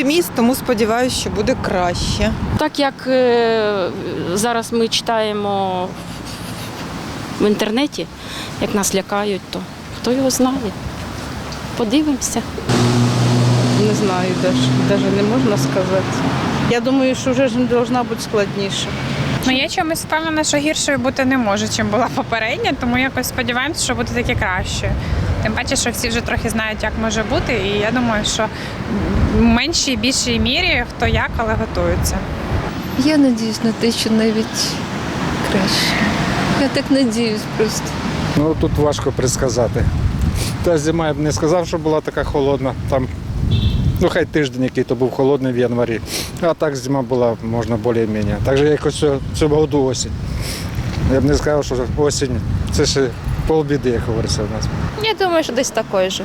оптиміст, тому сподіваюся, що буде краще. Так як е, зараз ми читаємо в інтернеті, як нас лякають, то хто його знає. Подивимося. Не знаю, навіть не можна сказати. Я думаю, що вже ж не повинна бути складніше. Ну я чомусь впевнена, що гіршою бути не може, чим була попередня, тому якось сподіваємося, що буде таке краще. Тим паче, що всі вже трохи знають, як може бути, і я думаю, що в меншій і більшій мірі хто як, але готуються. Я надіюсь на те, що навіть краще. Я так надіюсь просто. Ну тут важко предсказати. Та зима я б не сказав, що була така холодна. Там, ну хай тиждень, який то був холодний в январі. А так зима була, можна більш-менш. Так же якось цього, цього году осінь. Я б не сказав, що осінь це ще полбіди, як говориться в нас. Я думаю, що десь такої ж.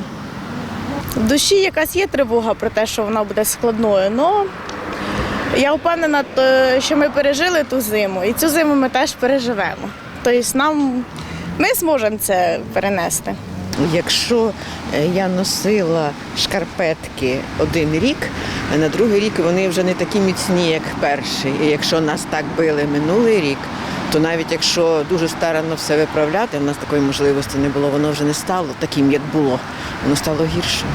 В душі якась є тривога про те, що вона буде складною. але я впевнена, що ми пережили ту зиму, і цю зиму ми теж переживемо. Тобто нам ми зможемо це перенести. Якщо е, я носила шкарпетки один рік, на другий рік вони вже не такі міцні, як перший. І якщо нас так били минулий рік, то навіть якщо дуже старанно все виправляти, в нас такої можливості не було, воно вже не стало таким, як було. Воно стало гіршим.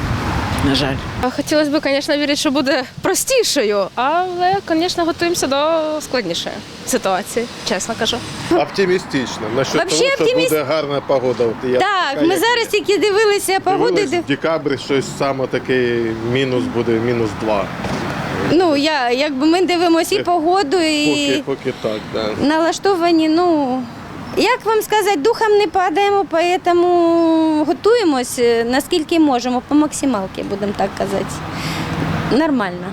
На жаль. Хотілося б, звісно, вірити, що буде простішою, але, звісно, готуємося до складнішої ситуації, чесно кажу. Оптимістично. Насчет того, що оптиміст- буде гарна погода. От я Так, така, ми як зараз тільки дивилися дивилась, в декабрі щось саме таке мінус буде, мінус два. Ну, я, якби ми дивимося і Е, погоду, Поки, і поки так, да. налаштовані, ну. Як вам сказати, духом не падаємо, тому готуємось е, наскільки можемо, по максималки, будемо так казати. Нормально.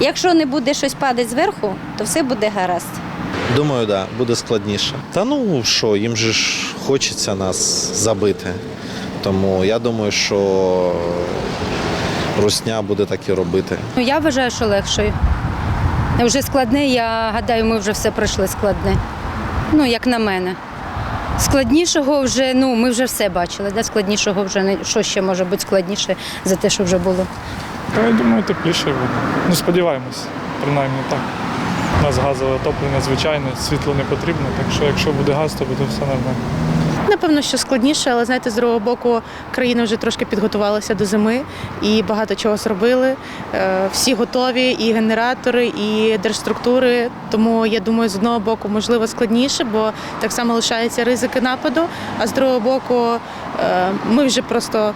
Якщо не буде щось падати зверху, то все буде гаразд. Думаю, да, буде складніше. Та ну що, їм же ж хочеться нас забити. Тому я думаю, що русня буде так і робити. Ну, я вважаю, що легшою. Вже складне, я гадаю, ми вже все пройшли складне. Ну, як на мене. Складнішого вже, ну, ми вже все бачили, да? складнішого вже не що ще може бути складніше за те, що вже було. Та я думаю, тепліше буде. Ну сподіваємось, принаймні так. У нас газове отоплення звичайне, світло не потрібно, так що якщо буде газ, то буде все нормально. Напевно, що складніше, але знаєте, з другого боку, країна вже трошки підготувалася до зими і багато чого зробили. Е, Всі готові, і генератори, і держструктури. Тому я думаю, з одного боку, можливо, складніше, бо так само лишаються ризики нападу. А з другого боку, е, ми вже просто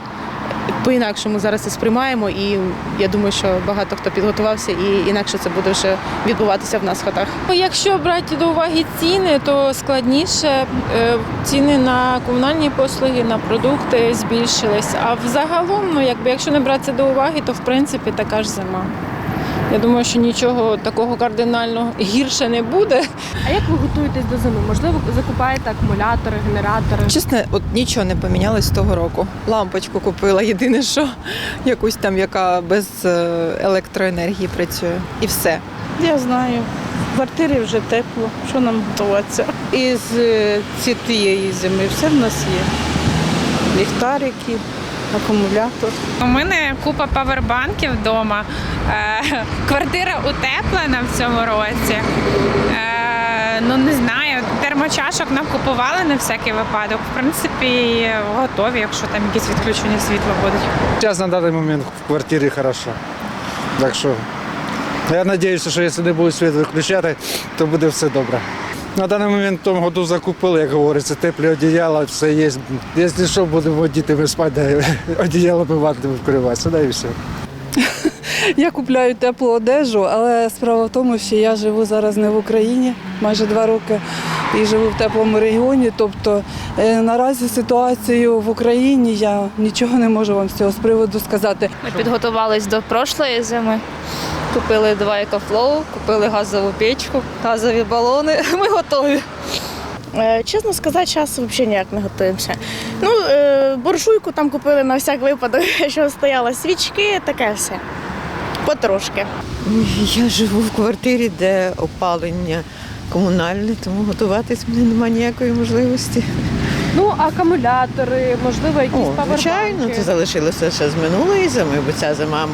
по-інакшому зараз це сприймаємо. І я думаю, що багато хто підготувався, і інакше це буде вже відбуватися в нас в хатах. Ну, Якщо брати до уваги ціни, то складніше Е, ціни на комунальні послуги, на продукти збільшились. А взагалом, ну якби якщо не брати до уваги, то в принципі така ж зима. Я думаю, що нічого такого кардинально гірше не буде. А як ви готуєтесь до зими? Можливо, закупаєте акумулятори, генератори? Чесно, от нічого не помінялось з того року. Лампочку купила, єдине, що якусь там, яка без е, електроенергії працює. І все. Я знаю. В квартирі вже тепло. Що нам готуватися? Із е, ці- зими все в нас є. Ліхтарики, акумулятор. У мене купа павербанків вдома. Е, Квартира утеплена в цьому році. Е, Ну не знаю, термочашок нам купували на всякий випадок. В принципі, готові, якщо там якісь відключення світла будуть. Зараз на даний момент в квартирі хорошо. Так що я сподіваюся, що якщо не будуть світ виключати, то буде все добре. На даний момент в тому году закупили, як говориться, теплі одіяла, все є. Якщо що, будемо дітями спати, одіяло ватними вкриватися, да і все. Я купляю теплу одежу, але справа в тому, що я живу зараз не в Україні майже два роки і живу в теплому регіоні. Тобто е, наразі ситуацію в Україні я нічого не можу вам з цього з приводу сказати. Ми підготувалися до прошлої зими. Купили два екофлоу, купили газову печку, газові балони. Ми готові. Е, Чесно сказати, зараз взагалі ніяк не готуємося. Ну, е, буржуйку там купили на всяк випадок, що стояла свічки, таке все. Потрошки. Я живу в квартирі, де опалення комунальне, тому готуватись мені немає ніякої можливості. Ну, акумулятори, можливо, якісь О, звичайно, це залишилося ще з минулої зими, бо ця зима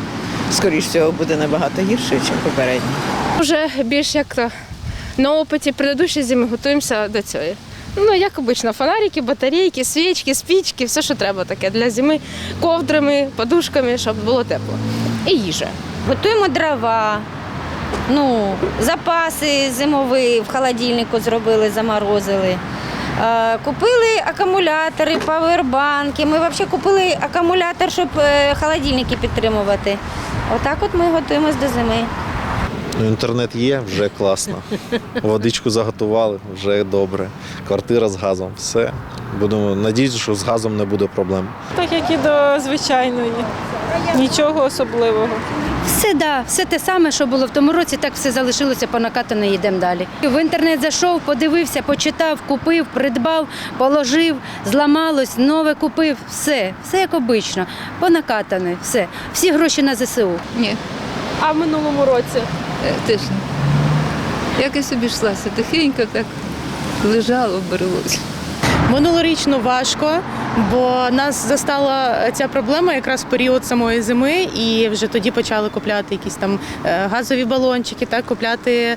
скоріш всього, буде набагато гірше, ніж попередній. Вже більш як то на опиті предыдущої зими готуємося до цього. Ну, як обично, фонарики, батарейки, свічки, спічки, все, що треба таке для зими, ковдрами, подушками, щоб було тепло. І їжа. Готуємо дрова, ну, запаси зимові в холодильнику зробили, заморозили. Е, Купили акумулятори, павербанки. Ми взагалі купили акумулятор, щоб е, холодильники підтримувати. Отак от ми готуємось до зими. Ну, інтернет є, вже класно. Водичку заготували, вже добре. Квартира з газом, все. Будемо надіятися, що з газом не буде проблем. Так як і до звичайної. Нічого особливого. Все, да, все те саме, що було в тому році, так все залишилося по накатану, йдемо далі. В інтернет зайшов, подивився, почитав, купив, придбав, положив, зламалось, нове купив, все, все як обично, по накатаної, все. Всі гроші на ЗСУ. Ні, А в минулому році е, теж ні. Якось обійшлася тихенько, так лежало, берелося. Минулорічно важко, бо нас застала ця проблема якраз в період самої зими, і вже тоді почали купляти якісь там е, газові балончики, так купляти е,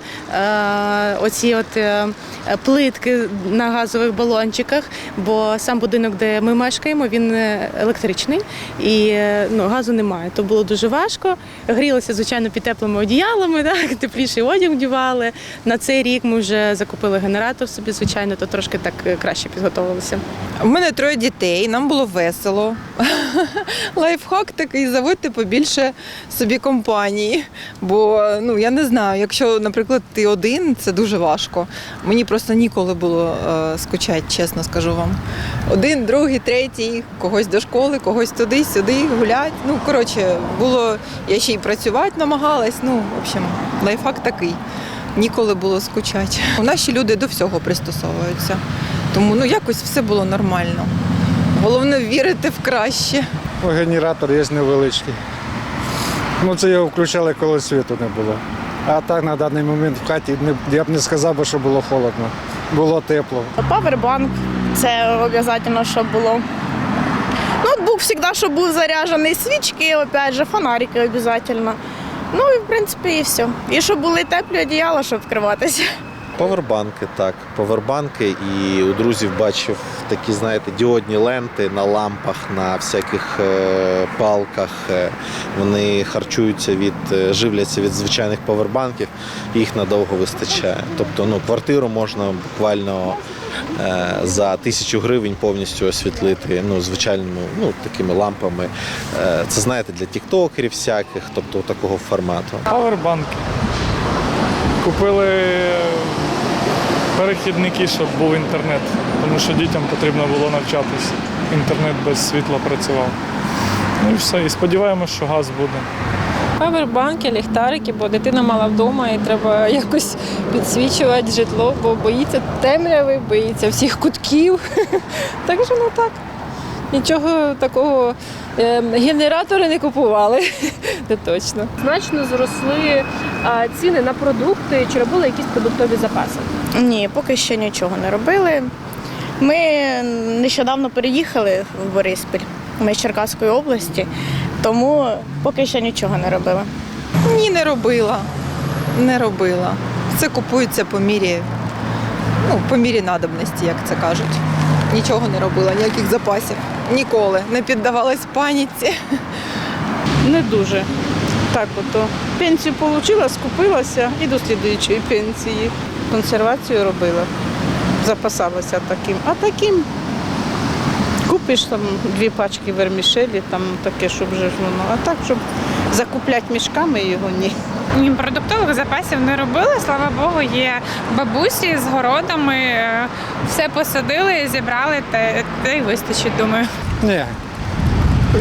оці от е, плитки на газових балончиках. Бо сам будинок, де ми мешкаємо, він е, електричний і е, ну, газу немає. То було дуже важко. Грілися, звичайно, під теплими одіялами, так, тепліший одяг вдівали. На цей рік ми вже закупили генератор собі, звичайно, то трошки так краще підготовилися. У мене троє дітей, нам було весело. Лайфхак такий заводьте побільше собі компанії. Бо ну я не знаю, якщо, наприклад, ти один, це дуже важко. Мені просто ніколи було е, скучати, чесно скажу вам. Один, другий, третій, когось до школи, когось туди, сюди, гулять. Ну, коротше, було, я ще й працювати намагалась. Ну, в общем, лайфхак такий. Ніколи було скучати. У Наші люди до всього пристосовуються. Тому ну якось все було нормально. Головне вірити в краще. Генератор є невеличкий. Ну, це його включали, коли світу не було. А так на даний момент в хаті не, я б не сказав, що було холодно. Було тепло. Павербанк це обов'язково, щоб було. Ноутбук завжди, щоб був заряджений, свічки, опять же, фонарики обов'язково. Ну і в принципі і все. І щоб були теплі одіяла, щоб вкриватися. Повербанки, так, повербанки. І у друзів бачив такі, знаєте, діодні ленти на лампах, на всяких е, палках. Е, Вони харчуються від, е, живляться від звичайних повербанків, їх надовго вистачає. Тобто, ну, квартиру можна буквально. За тисячу гривень повністю освітлити ну, звичайними ну, такими лампами. Це знаєте для тіктокерів всяких, тобто такого формату. Павербанки. Купили перехідники, щоб був інтернет, тому що дітям потрібно було навчатися. Інтернет без світла працював. Ну і все. І сподіваємося, що газ буде. Павербанки, ліхтарики, бо дитина мала вдома і треба якось підсвічувати житло, бо боїться темряви, боїться всіх кутків. Так що ну так. Нічого такого е, генератори не купували. Це точно. Значно зросли ціни на продукти. Чи робили якісь продуктові запаси? Ні, поки ще нічого не робили. Ми нещодавно переїхали в Бориспіль. Ми з Черкаської області, тому поки ще нічого не робили. Ні, не робила. Не робила. Це купується по мірі, ну, по мірі надобності, як це кажуть. Нічого не робила, ніяких запасів. Ніколи. Не піддавалась паніці. Не дуже. Так ото. Пенсію отримала, скупилася і до слідуючої пенсії. Консервацію робила, запасалася таким. А таким купиш там дві пачки вермішелі, там таке, щоб вже ж воно. А так, щоб закупляти мішками його ні. Ні, продуктових запасів не робили. Слава Богу, є бабусі з городами. Все посадили, зібрали, та, та й вистачить, думаю. Ні.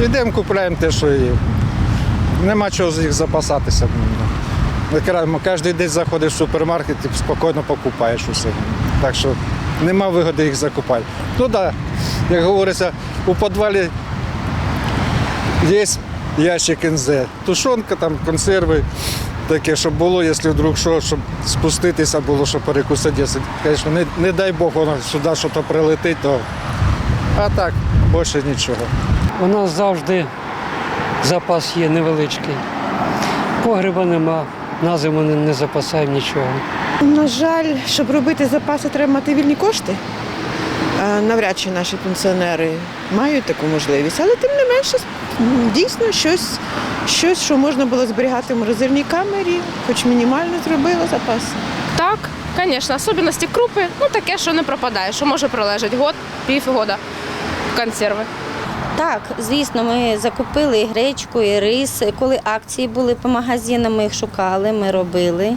Йдемо, купуємо те, що є. Нема чого з їх запасатися. Кожен день заходиш в супермаркет і спокійно покупаєш усе. Так що нема вигоди їх закупати. Ну так, да, як говориться, у підвалі є ящик НЗ, тушонка, там, консерви. Таке, щоб було, якщо вдруг що, щоб спуститися було, щоб перекусити. Звісно, не, не дай Бог воно сюди щось прилетить, то а так, більше нічого. У нас завжди запас є невеличкий. Погреба нема, на зиму не, не запасаємо нічого. На жаль, щоб робити запаси, треба мати вільні кошти. Е, Навряд чи наші пенсіонери мають таку можливість, але тим не менше дійсно щось, щось, що можна було зберігати в морозильній камері, хоч мінімально зробила запас. Так, звісно, особливості крупи, ну таке, що не пропадає, що може пролежати год, півгода консерви. Так, звісно, ми закупили і гречку, і рис. Коли акції були по магазинам, ми їх шукали, ми робили.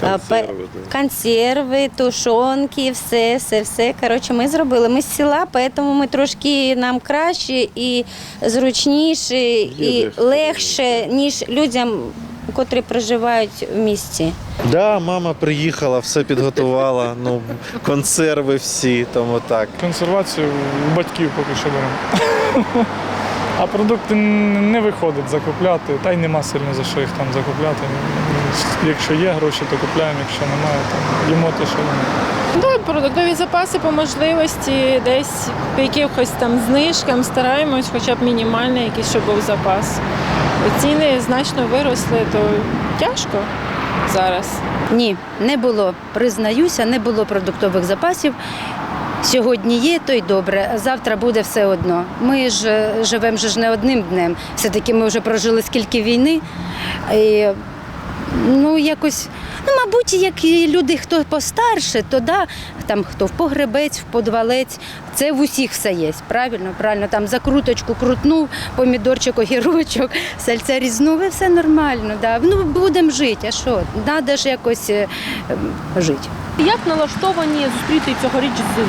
Консерви, Консерви, тушонки, все, все, все. Коротше, ми зробили. Ми з села, тому ми трошки нам краще і зручніше, і легше, ніж людям, котрі проживають в місті. Да, мама приїхала, все підготувала. Ну, консерви всі, тому так. Консервацію у батьків поки що беремо. А продукти не виходить закупляти, та й нема сильно за що їх там закупляти. Якщо є гроші, то купляємо, якщо немає, то їмо те, що немає. Да, продуктові запаси по можливості, десь по якихось там знижкам стараємось, хоча б мінімальний якийсь, щоб був запас. Ціни значно виросли, то тяжко зараз. Ні, не було. Признаюся, не було продуктових запасів. Сьогодні є, то й добре, завтра буде все одно. Ми ж живемо ж не одним днем. Все-таки ми вже прожили скільки війни. І, ну, якось, ну, мабуть, як і люди, хто постарше, то да, там хто в погребець, в подвалець, це в усіх все є. Правильно, правильно. Там закруточку крутнув, помідорчик, огірочок, сальце різнув, і все нормально. Да. Ну, будемо жити, а що? Треба ж якось е, ем, жити. Як налаштовані зустріти цьогоріч зиму?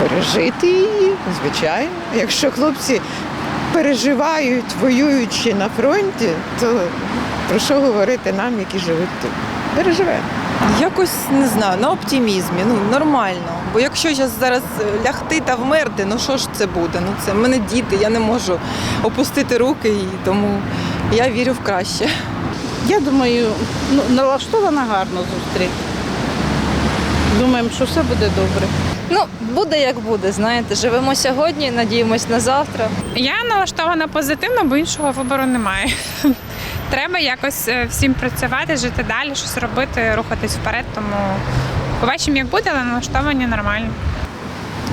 Пережити її, звичайно. Якщо хлопці переживають, воюючи на фронті, то про що говорити нам, які живуть тут? Переживемо. Якось не знаю, на оптимізмі, ну нормально. Бо якщо зараз зараз лягти та вмерти, ну що ж це буде? Ну це в мене діти, я не можу опустити руки, і тому я вірю в краще. Я думаю, ну, налаштована гарно зустріти. Думаємо, що все буде добре. Ну, буде як буде, знаєте. Живемо сьогодні, надіємось на завтра. Я налаштована позитивно, бо іншого вибору немає. Треба якось е, всім працювати, жити далі, щось робити, рухатись вперед. Тому побачимо, як буде, але налаштовані нормально.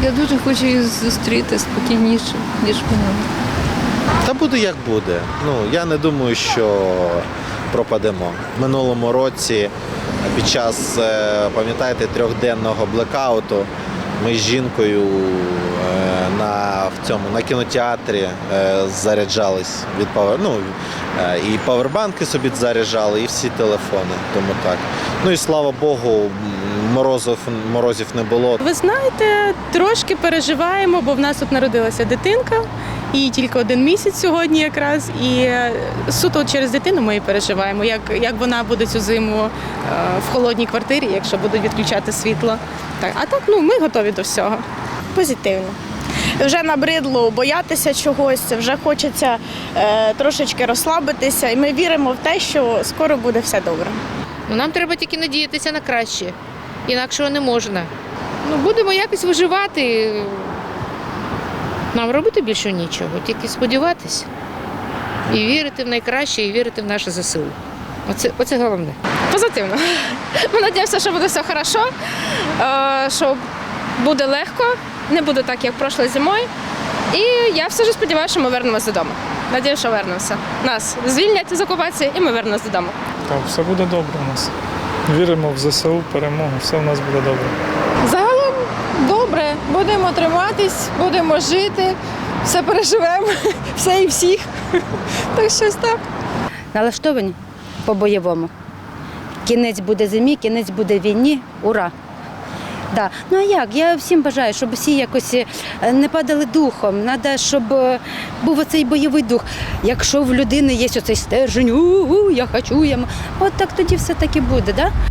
Я дуже хочу їх зустріти спокійніше, ніж минуло. Та буде як буде. Ну, я не думаю, що пропадемо. В минулому році під час, е, пам'ятаєте, трьохденного блекауту ми з жінкою е, на, в цьому, на кінотеатрі е, заряджались від павер, ну, е, і павербанки собі заряджали, і всі телефони. Тому так. Ну і слава Богу, морозів, морозів не було. Ви знаєте, трошки переживаємо, бо в нас тут народилася дитинка, і тільки один місяць сьогодні якраз. І е, суто через дитину ми і переживаємо, як, як вона буде цю зиму е, в холодній квартирі, якщо будуть відключати світло. Так, а так ну ми готові до всього. Позитивно. Вже набридло боятися чогось, вже хочеться е, трошечки розслабитися, і ми віримо в те, що скоро буде все добре. Ну, нам треба тільки надіятися на краще. Інакшого не можна. Ну, будемо якось виживати. Нам робити більше нічого, тільки сподіватися. І вірити в найкраще, і вірити в наше ЗСУ. Оце, оце головне. Позитивно. Ми сподіваємося, що буде все хорошо, е, що буде легко, не буде так, як прошлою зимою. І я все ж сподіваюся, що ми вернемося додому. Надію, що вернемося. Нас звільнять з окупації, і ми вернемося додому. Так, все буде добре у нас. Віримо в ЗСУ, перемогу, все у нас буде добре. Будемо триматись, будемо жити, все переживемо, все і всіх. Так щось так. Налаштовані по-бойовому. Кінець буде зимі, кінець буде війні. Ура! Да. Ну а як? Я всім бажаю, щоб всі якось е, не падали духом. Треба, щоб е, був оцей бойовий дух. Якщо в людини є оцей стержень, у-у, я хочу, я... от так тоді все таки буде. Да?